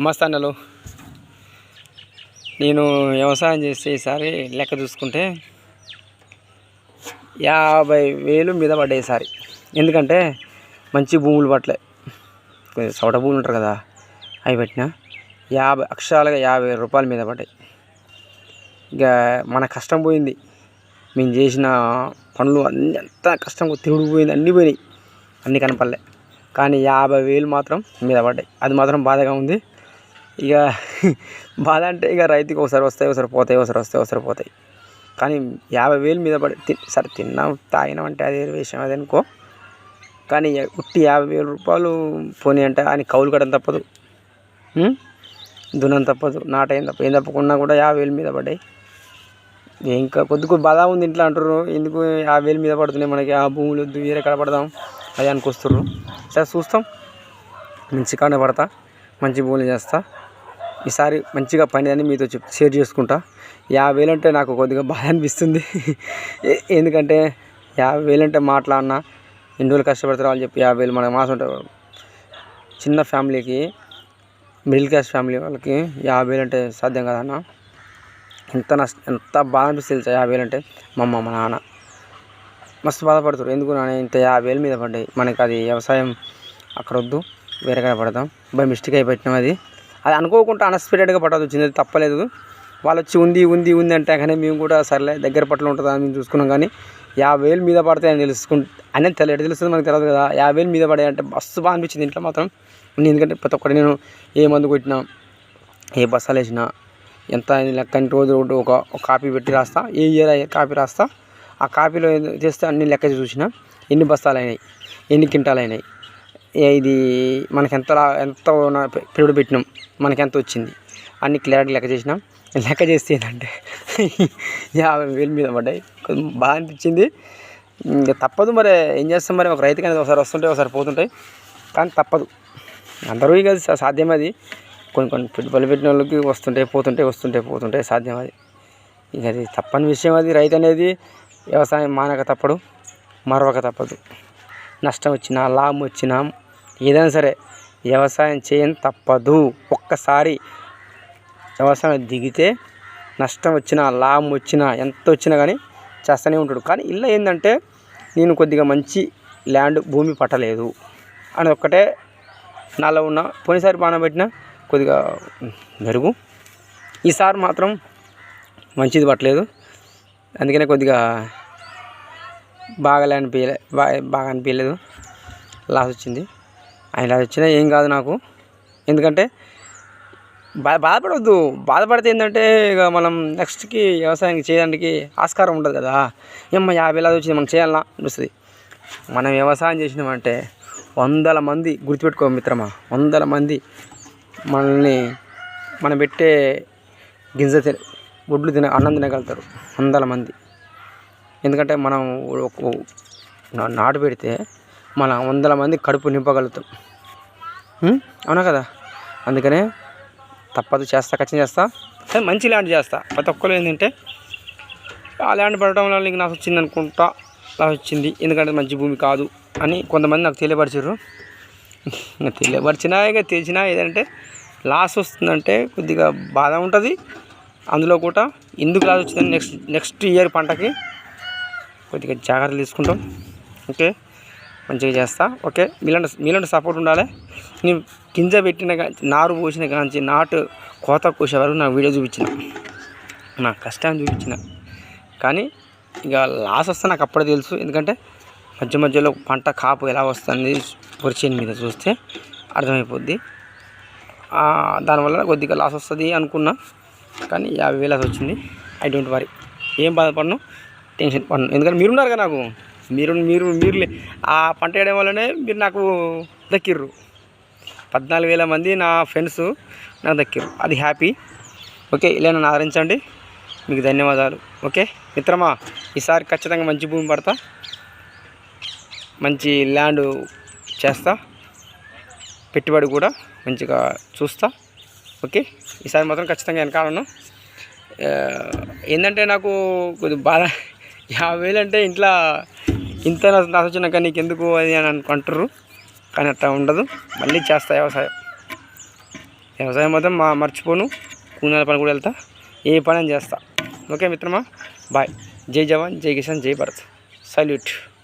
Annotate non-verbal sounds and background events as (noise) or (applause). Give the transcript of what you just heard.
నమస్తే అన్నలు. నేను వ్యవసాయం చేస్తే ఈసారి లెక్క చూసుకుంటే యాభై వేలు మీద పడ్డాయి ఈసారి. ఎందుకంటే మంచి భూములు పట్టలే. కొంచెం చౌట భూములు ఉంటారు కదా అవి పెట్టిన యాభై అక్షరాలుగా యాభై వేల రూపాయల మీద పడ్డాయి. ఇక మన కష్టం పోయింది. మేము చేసిన పనులు అన్ని అంతా కష్టం తిరుగుడు పోయింది అన్నీ పోయినాయి. అన్నీ కనపడలే. కానీ యాభై వేలు మాత్రం మీద పడ్డాయి. అది మాత్రం బాధగా ఉంది. ఇక బాధ అంటే ఇక రైతుకి ఒకసారి వస్తాయి ఒకసారి పోతాయి ఒకసారి వస్తాయి ఒకసారి పోతాయి. కానీ యాభై వేలు మీద పడి తి సరే తిన్నాం తాగినాం అంటే అదే విషయం అదనుకో అనుకో. కానీ ఉట్టి యాభై వేల రూపాయలు పోనీ అంటే ఆయన కౌలు కట్టడం తప్పదు. దున్నం తప్పదు నాటేం తప్ప ఏం తప్పకుండా కూడా యాభై వేలు మీద పడ్డాయి. ఇంకా కొద్ది కొద్ది బాధ ఉంది ఇంట్లో అంటారు ఎందుకు యాభై వేలు మీద పడుతున్నాయి మనకి? ఆ భూములు వద్దు వేరే కాడ పడదాం అది అనుకొస్తున్నారు సరే చూస్తాం. మంచి కాడ పడతా మంచి భూములు చేస్తా. ఈసారి మంచిగా పని అని మీతో చెప్ షేర్ చేసుకుంటా. యాభై వేలు అంటే నాకు కొద్దిగా బాధ అనిపిస్తుంది. ఎందుకంటే యాభై వేలు అంటే మాట్లాడినా ఎన్ని రోజులు కష్టపడతారో వాళ్ళు చెప్పి యాభై వేలు మన మాసం చిన్న ఫ్యామిలీకి మిడిల్ క్లాస్ ఫ్యామిలీ వాళ్ళకి యాభై వేలు అంటే సాధ్యం కదన్న ఎంత నష్ట ఎంత బాధ అనిపిస్తుంది తెలుసా యాభై వేలు అంటే మా అమ్మ మా నాన్న మస్తు బాధపడతారు. ఎందుకు నాన్న ఇంత యాభై వేలు మీద పడ్డాయి? మనకి అది వ్యవసాయం అక్కడ వద్దు వేరే కాడ పడదాం బై మిస్టేక్ అయిపోయినాం అది. అది అనుకోకుండా అన్ఎక్స్పెక్టెడ్గా పట్టాల్సి వచ్చింది అది తప్పలేదు. వాళ్ళు వచ్చి ఉంది ఉంది ఉంది అంటే కానీ మేము కూడా సర్లే దగ్గర పట్ల ఉంటుందా మేము చూసుకున్నాం కానీ యాభై వేలు మీద పడతాయని తెలుసుకుంటే అని తెలియదు తెలుస్తుంది మనకు తెలియదు కదా. యాభై వేలు మీద పడాయి అంటే బస్సు బాగా అనిపించింది ఇంట్లో మాత్రం. నేను ఎందుకంటే ప్రతి ఒక్కటి నేను ఏ మందు కొట్టినా ఏ బస్సాలు వేసినా ఎంత లెక్కని లెక్క రోజు ఒక కాపీ పెట్టి రాస్తా ఏ ఇయర్ కాపీ రాస్తా. ఆ కాపీలో ఏదో చేస్తే అన్ని లెక్క చూసిన ఎన్ని బస్తాలు అయినాయి ఎన్ని క్వింటాలు అయినాయి ఇది మనకి ఎంత ఎంత ఉన్న- పెరుగుడు పెట్టినాం. మనకి ఎంత వచ్చింది అన్ని క్లియర్గా లెక్క చేసినాం. లెక్క చేస్తే ఏంటంటే (laughs) యాభై వేలు మీద పడ్డాయి. కొంచెం బాగా అనిపించింది. ఇంకా తప్పదు మరి ఏం చేస్తాం మరి? ఒక రైతుకి అనేది ఒకసారి వస్తుంటాయి ఒకసారి పోతుంటాయి. కానీ తప్పదు. అందరూ ఇక సాధ్యం అది. కొన్ని కొన్ని పెట్టుబడులు పెట్టిన వాళ్ళకి వస్తుంటాయి పోతుంటాయి వస్తుంటాయి పోతుంటాయి సాధ్యం అది. ఇక అది తప్పని విషయం అది. రైతు అనేది వ్యవసాయం మానక తప్పడు మరవక తప్పదు. నష్టం వచ్చినా లాభం వచ్చినా ఏదైనా సరే వ్యవసాయం చేయని తప్పదు. ఒక్కసారి వ్యవసాయం దిగితే నష్టం వచ్చినా లాభం వచ్చినా ఎంత వచ్చినా కానీ చేస్తూనే ఉంటాడు. కానీ ఇలా ఏంటంటే నేను కొద్దిగా మంచి ల్యాండ్ భూమి పట్టలేదు. అని ఒక్కటే నాలో ఉన్న పోయినసారి బాణం పెట్టిన కొద్దిగా మెరుగు. ఈసారి మాత్రం మంచిది పట్టలేదు. అందుకనే కొద్దిగా బాగా అనిపించలే బాగా బాగా అనిపించలేదు లాస్ వచ్చింది. ఆయన వచ్చినా ఏం కాదు నాకు. ఎందుకంటే బా బాధపడవద్దు బాధపడితే ఏంటంటే ఇక మనం నెక్స్ట్కి వ్యవసాయం చేయడానికి ఆస్కారం ఉండదు కదా. ఏమో యాభై లాది వచ్చింది మనం చేయాలన్నా అనిపిస్తుంది. మనం వ్యవసాయం చేసినామంటే వందల మంది గుర్తుపెట్టుకో మిత్రమా వందల మంది మనల్ని మనం పెట్టే గింజ తిన ఒడ్లు తిన అన్నం తినగలుగుతారు. వందల మంది. ఎందుకంటే మనం ఒక నాటు పెడితే మన వందల మంది కడుపు నింపగలుగుతాం. అవునా కదా? అందుకనే తప్పదు చేస్తా ఖచ్చితంగా చేస్తా. కానీ మంచి ల్యాండ్ చేస్తా. ప్రతి ఒక్కరు ఏంటంటే ఆ ల్యాండ్ పడటం వల్ల నీకు నాకు వచ్చింది అనుకుంటా నాకు వచ్చింది. ఎందుకంటే మంచి భూమి కాదు అని కొంతమంది నాకు తెలియపరిచారు. ఇంకా తెలియపరిచినా ఇక తెలిసినా ఏదంటే లాస్ వస్తుందంటే కొద్దిగా బాధ ఉంటుంది. అందులో కూడా ఎందుకు లాస్ వచ్చిందని నెక్స్ట్ నెక్స్ట్ ఇయర్ పంటకి కొద్దిగా జాగ్రత్తలు తీసుకుంటాం. ఓకే? మంచిగా చేస్తా. ఓకే? మీలాంటి మీలాంటి సపోర్ట్ ఉండాలి. నేను గింజ పెట్టిన నారు పోసిన కాంచి నాటు కోత కోసే వరకు నా వీడియో చూపించిన. నా కష్టాన్ని చూపించిన. కానీ ఇక లాస్ వస్తే నాకు అప్పుడే తెలుసు. ఎందుకంటే మధ్య మధ్యలో పంట కాపు ఎలా వస్తుంది పొరిచేని మీద చూస్తే అర్థమైపోద్ది. దానివల్ల కొద్దిగా లాస్ వస్తుంది అనుకున్నా. కానీ యాభై వేలు వచ్చింది. I don't worry. ఏం బాధపడను? టెన్షన్ పడను. ఎందుకంటే మీరున్నారు కదా నాకు. మీరు మీరు మీరు లే- ఆ పంట వేయడం వల్లనే మీరు నాకు దక్కిర్రు. పద్నాలుగు వేల మంది నా ఫ్రెండ్స్ నాకు దక్కిర్రు. అది హ్యాపీ. ఓకే ఇలా నన్ను ఆదరించండి. మీకు ధన్యవాదాలు. ఓకే మిత్రమా ఈసారి ఖచ్చితంగా మంచి భూమి పడతా. మంచి ల్యాండ్ చేస్తా. పెట్టుబడి కూడా మంచిగా చూస్తా. ఓకే ఈసారి మాత్రం ఖచ్చితంగా వెనకాలను ఏంటంటే నాకు కొద్ది బాధ. యాభై వేలు అంటే ఇంట్లో ఇంత నాకు వచ్చినాక నీకు ఎందుకు అది అని అనుకుంటారు. కానీ అట్లా ఉండదు. మళ్ళీ చేస్తా వ్యవసాయం. వ్యవసాయం మొత్తం మా మర్చిపోను. కూనాల పని కూడా వెళ్తా. ఏ పని అని చేస్తా. ఓకే మిత్రమా? బాయ్. జై జవాన్ జై కిసాన్ జై భారత్. సల్యూట్